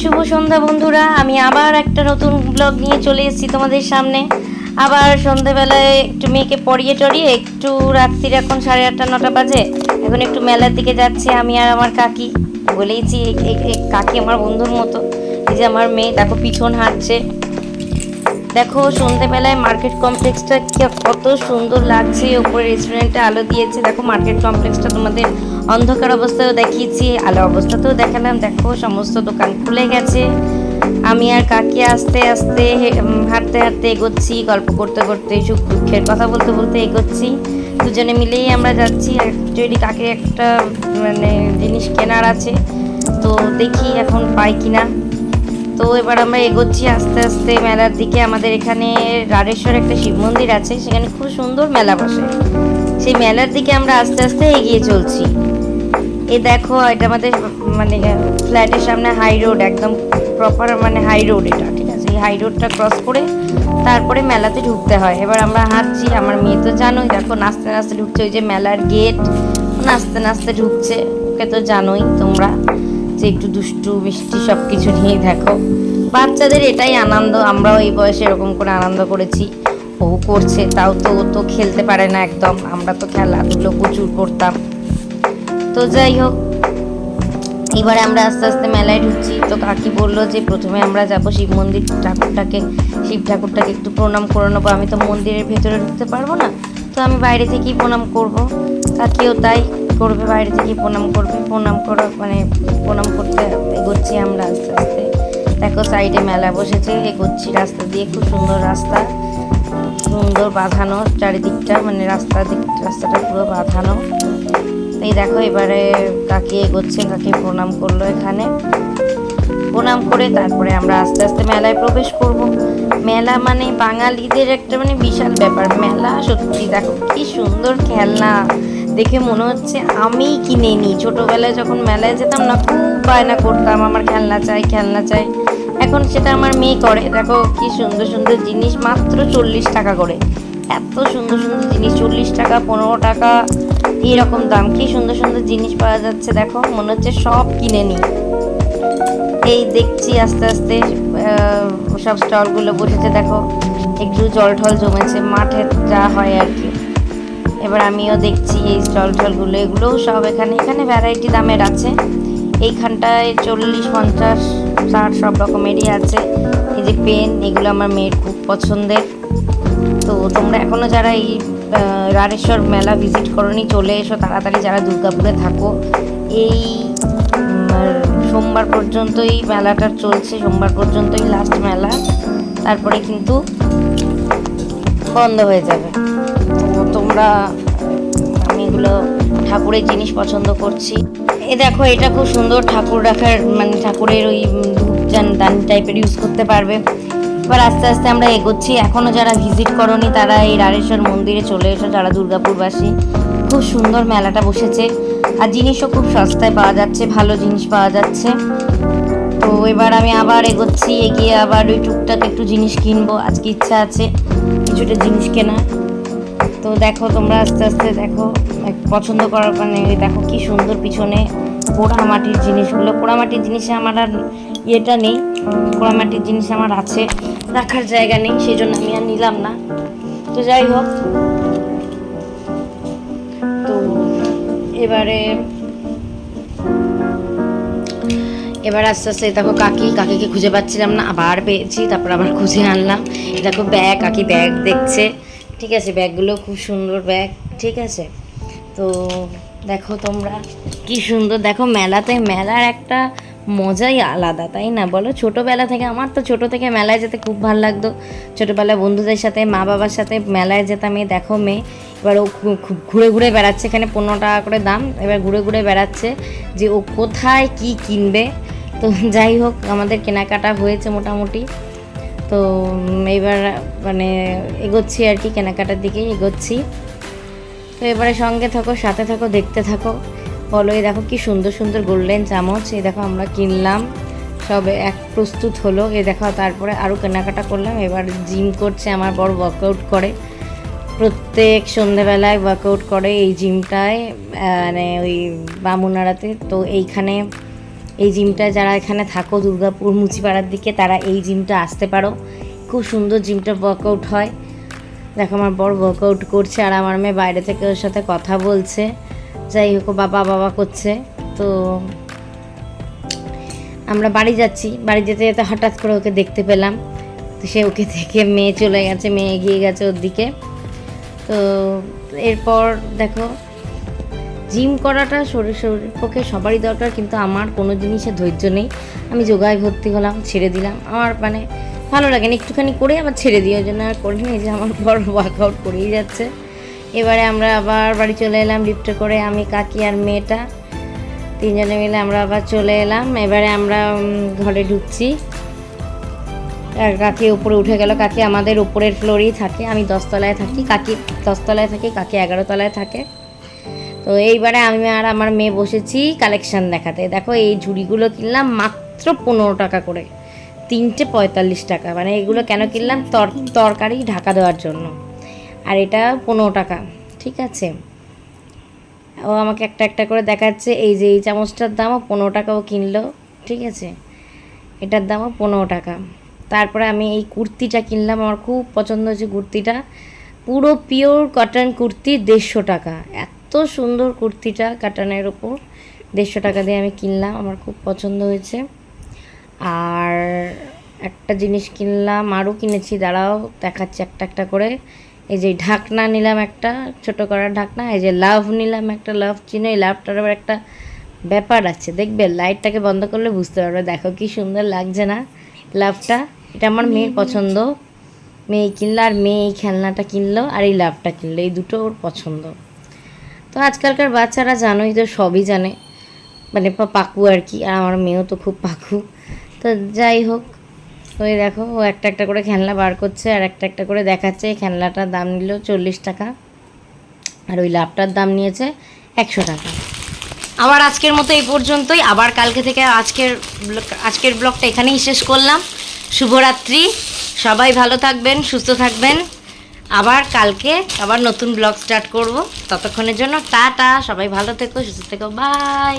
শুভ সন্ধ্যা বন্ধুরা, আমি আবার একটা নতুন ব্লগ নিয়ে চলে এসেছি তোমাদের সামনে। আবার সন্ধ্যেবেলায় একটু মেয়েকে পড়িয়ে টড়িয়ে একটু রাত্রির এখন সাড়ে আটটা, নটা বাজে। এখন একটু মেলার দিকে যাচ্ছে, আমি আর আমার কাকি। বলেইছি কাকি আমার বন্ধুর মতো। এই যে আমার মেয়ে, দেখো পিছন হাঁটছে। দেখো সন্ধ্যেবেলায় মার্কেট কমপ্লেক্সটা কত সুন্দর লাগছে। ওপরে রেস্টুরেন্টে আলো দিয়েছে। দেখো মার্কেট কমপ্লেক্সটা তোমাদের অন্ধকার অবস্থায়ও দেখিয়েছি, আলো অবস্থাতেও দেখালাম। দেখো, সমস্ত দোকান খুলে গেছে। আমি আর কাকি আস্তে আস্তে হাঁটতে হাঁটতে এগোচ্ছি, গল্প করতে করতে, সুখ দুঃখের কথা বলতে বলতে এগোচ্ছি। দুজনে মিলেই আমরা যাচ্ছি। অ্যাকচুয়ালি কাকে একটা মানে জিনিস কেনার আছে, তো দেখি এখন পাই কিনা। তো এবার আমরা এগোচ্ছি আস্তে আস্তে মেলার দিকে। আমাদের এখানে রাড়েশ্বর একটা শিব মন্দির আছে, সেখানে খুব সুন্দর মেলা বসে। সেই মেলার দিকে আমরা আস্তে আস্তে এগিয়ে চলছি। এই দেখো, এটা আমাদের মানে ফ্ল্যাটের সামনে হাই রোড একদম প্রপার মানে হাই রোড এটা, ঠিক আছে? এই হাই রোডটা ক্রস করে তারপরে মেলাতে ঢুকতে হয়। এবার আমরা হাঁটছি, আমার মেয়ে তো জানোই, দেখো, নাচতে নাচতে ঢুকছে, ওই যে মেলার গেট নাচতে নাচতে ঢুকছে। ওকে তো জানোই তোমরা যে একটু দুষ্টু, মিষ্টি সব কিছু নিয়েই দেখো। বাচ্চাদের এটাই আনন্দ, আমরাও এই বয়সে এরকম করে আনন্দ করেছি। ও করছে, তাও তো ও তো খেলতে পারে না একদম। আমরা তো খেলাধুলো প্রচুর করতাম। তো যাই হোক, এবারে আমরা আস্তে আস্তে মেলায় ঢুকছি। তো কাকি বলল যে প্রথমে আমরা যাব শিব মন্দির, ঠাকুরটাকে, শিব ঠাকুরটাকে একটু প্রণাম করে নেব। আমি তো মন্দিরের ভেতরে ঢুকতে পারব না, তো আমি বাইরে থেকেই প্রণাম করব। কাকিও তাই করবে, বাইরে থেকেই প্রণাম করবে। প্রণাম করা মানে প্রণাম করতে এগোচ্ছি আমরা আস্তে আস্তে। দেখো, সাইডে মেলা বসেছে, এগোচ্ছি রাস্তা দিয়ে, খুব সুন্দর রাস্তা। সুন্দর বাঁধানো চারিদিকটা মানে রাস্তা রাস্তাটা পুরো বাঁধানো। এই দেখো এবারে কাকি এগোচ্ছে, কাকি প্রণাম করল এখানে। প্রণাম করে তারপরে আমরা আস্তে আস্তে মেলায় প্রবেশ করব। মেলা মানে বাঙালিদের একটা মানে বিশাল ব্যাপার। মেলা সত্যি দেখো কি সুন্দর খেলনা। দেখে মনে হচ্ছে আমিই কিনে নিই। ছোটোবেলায় যখন মেলায় যেতাম না, খুব বায়না করতাম, আমার খেলনা চাই খেলনা চাই। এখন সেটা আমার মেয়ে করে। দেখো কি সুন্দর সুন্দর জিনিস, মাত্র চল্লিশ টাকা করে। এত সুন্দর সুন্দর জিনিস, চল্লিশ টাকা, পনেরো টাকা। এইরকম দাম। কি সুন্দর সুন্দর জিনিস পাওয়া যাচ্ছে, দেখো। মনে হচ্ছে সব কিনে নিই। এই দেখছি আস্তে আস্তে সব স্টলগুলো বসেছে, দেখো। একটু জল ঠল জমেছে, মাঠে যা হয় আর কি। এবার আমিও দেখছি এই স্টল টলগুলো এগুলোও সব এখানে এখানে ভ্যারাইটি দামের আছে। এইখানটায় চল্লিশ, পঞ্চাশ, ষাট সব রকমেরই আছে। এই যে পেন, এগুলো আমার মেয়ের খুব পছন্দের। তো তোমরা এখনও যারা এই রাড়েশ্বর মেলা ভিজিট করনি, চলে এসো তাড়াতাড়ি যারা দুর্গাপুরে থাকো। এই সোমবার পর্যন্তই মেলাটা চলছে, সোমবার পর্যন্তই লাস্ট মেলা। তারপরে কিন্তু বন্ধ হয়ে যাবে। তো তোমরা, আমি এগুলো ঠাকুরের জিনিস পছন্দ করছি। এ দেখো, এটা খুব সুন্দর ঠাকুর রাখার মানে ঠাকুরের ওই ধূপজান দান টাইপের ইউজ করতে পারবে। এবার আস্তে আস্তে আমরা এগোচ্ছি। এখনও যারা ভিজিট করনি, তারা এই রাড়েশ্বর মন্দিরে চলে এসো, যারা দুর্গাপুরবাসী। খুব সুন্দর মেলাটা বসেছে। আর জিনিসও খুব সস্তায় পাওয়া যাচ্ছে, ভালো জিনিস পাওয়া যাচ্ছে। তো এবার আমি আবার এগোচ্ছি, এগিয়ে আবার ওই টুকটাক একটু জিনিস কিনবো। আজকে ইচ্ছা আছে কিছুটা জিনিস কেনার। তো দেখো, তোমরা আস্তে আস্তে দেখো পছন্দ করার মানে দেখো কি সুন্দর পিছনে পোড়ামাটির জিনিসগুলো পোড়ামাটির জিনিসে আমার আর ইয়েটা নেই, পোড়ামাটির জিনিস আমার আছে, রাখার জায়গা নেই সেই জন্য আমি আর নিলাম না। তো যাই হোক, তো এবারে, এবার আস্তে আস্তে দেখো কাকি, কাকিকে খুঁজে পাচ্ছিলাম না, আবার পেয়েছি, তারপর আবার খুঁজে আনলাম। দেখো ব্যাগ, কাকি ব্যাগ দেখছে, ঠিক আছে, ব্যাগগুলো খুব সুন্দর ব্যাগ, ঠিক আছে। তো দেখো তোমরা, কি সুন্দর। দেখো মেলাতে, মেলার একটা মজাই আলাদা, তাই না? বলো, ছোটোবেলা থেকে, আমার তো ছোটো থেকে মেলায় যেতে খুব ভালো লাগতো। ছোটোবেলায় বন্ধুদের সাথে, মা বাবার সাথে মেলায় যেতাম এই দেখো মেয়ে। এবার ও ঘুরে ঘুরে বেড়াচ্ছে, এখানে পনেরো টাকা করে দাম। এবার ঘুরে ঘুরে বেড়াচ্ছে যে ও কোথায় কি কিনবে। তো যাই হোক, আমাদের কেনাকাটা হয়েছে মোটামুটি। তো এবার মানে এগোচ্ছি আর কি, কেনাকাটার দিকেই এগোচ্ছি। তো এবারে সঙ্গে থাকো, সাথে থাকো, দেখতে থাকো। বলো, এই দেখো কি সুন্দর সুন্দর গোল্ডেন চামচ। এই দেখো আমরা কিনলাম। সবে এক প্রস্তুত হলো। এই দেখো, তারপরে আরও কেনাকাটা করলাম। এবার জিম করছে আমার বড় ওয়ার্কআউট করে। প্রত্যেক সন্ধেবেলায় ওয়ার্কআউট করে এই জিমটায় মানে ওই বামুনাড়াতে তো এইখানে, এই জিমটা যারা এখানে থাকো, দুর্গাপুর মুচিপাড়ার দিকে, তারা এই জিমটা আসতে পারো। খুব সুন্দর জিমটা ওয়ার্কআউট হয়। দেখো, আমার বড় ওয়ার্কআউট করছে আর আমার মেয়ে বাইরে থেকে ওর সাথে কথা বলছে। যাই হোক বাবা বাবা করছে। তো আমরা বাড়ি যাচ্ছি। বাড়ি যেতে যেতে হঠাৎ করে ওকে দেখতে পেলাম। তো সে ওকে থেকে মেয়ে চলে গেছে, মেয়ে এগিয়ে গেছে ওর দিকে। তো এরপর দেখো জিম করাটা শরীর শরীর পক্ষে সবারই দরকার, কিন্তু আমার কোনো জিনিসে ধৈর্য নেই। আমি যোগায় ভর্তি হলাম, ছেড়ে দিলাম। আমার মানে ভালো লাগে না একটুখানি করে আবার ছেড়ে দিই, ওই জন্য আর করি করিনি যে আমার বড় ওয়ার্কআউট করেই যাচ্ছে। এবারে আমরা আবার বাড়ি চলে এলাম লিফটে করে, আমি, কাকি আর মেয়েটা, তিনজনে মিলে আমরা আবার চলে এলাম। এবারে আমরা ঘরে ঢুকছি। কাকি উপরে উঠে গেল, কাকি আমাদের উপরের ফ্লোরেই থাকে, আমি দশতলায় থাকি, কাকি দশতলায় থাকি, কাকি এগারো তলায় থাকে। তো এইবারে আমি আর আমার মেয়ে বসেছি কালেকশন দেখাতে। দেখো এই ঝুড়িগুলো কিনলাম মাত্র পনেরো টাকা করে। তিনটে পঁয়তাল্লিশ টাকা। মানে এগুলো কেন কিনলাম? তর তরকারি ঢাকা দেওয়ার জন্য। আর এটা পনেরো টাকা। ঠিক আছে? ও আমাকে একটা একটা করে দেখাচ্ছে। এই যে এই চামচটার দামও পনেরো টাকাও কিনলো। ঠিক আছে? এটার দামও পনেরো টাকা। তারপরে আমি এই কুর্তিটা কিনলাম। আমার খুব পছন্দ হয়েছে কুর্তিটা। পুরো পিওর কটন কুর্তি দেড়শো টাকা। এত সুন্দর কুর্তিটা কাটানের ওপর দেড়শো টাকা দিয়ে আমি কিনলাম, আমার খুব পছন্দ হয়েছে। আর একটা জিনিস কিনলাম, আরও কিনেছি, দাঁড়াও, দেখাচ্ছি একটা একটা করে। এই যে ঢাকনা নিলাম একটা, ছোট করার ঢাকনা, এই যে লাভ নিলাম একটা, লাভ চিনো এই লাভটার আবার একটা ব্যাপার আছে। দেখবে লাইটটাকে বন্ধ করলে বুঝতে পারবে, দেখো কি সুন্দর লাগছে না লাভটা। এটা আমার মেয়ের পছন্দ। মেয়ে কিনলো আর মেয়ে এই খেলনাটা কিনলো আর এই লাভটা কিনলো, এই দুটো ওর পছন্দ। তো আজকালকার বাচ্চারা জানোই তো, সবই জানে। মানে পাকু আর কি, আর আমার মেয়েও তো খুব পাকু। তো যাই হোক, ওই দেখো, ও একটা একটা করে খেলনা বার করছে, আর একটা একটা করে দেখাচ্ছে। এই খেলনাটার দাম নিল চল্লিশ টাকা, আর ওই লাভটার দাম নিয়েছে একশো টাকা। আবার আজকের মতো এই পর্যন্তই। আবার কালকে থেকে আজকের আজকের ব্লগটা এখানেই শেষ করলাম। শুভরাত্রি। সবাই ভালো থাকবেন, সুস্থ থাকবেন। আবার কালকে আবার নতুন ব্লগ স্টার্ট করব। ততক্ষণের জন্য টাটা, সবাই ভালো থেকো, সুস্থ থেকো বাই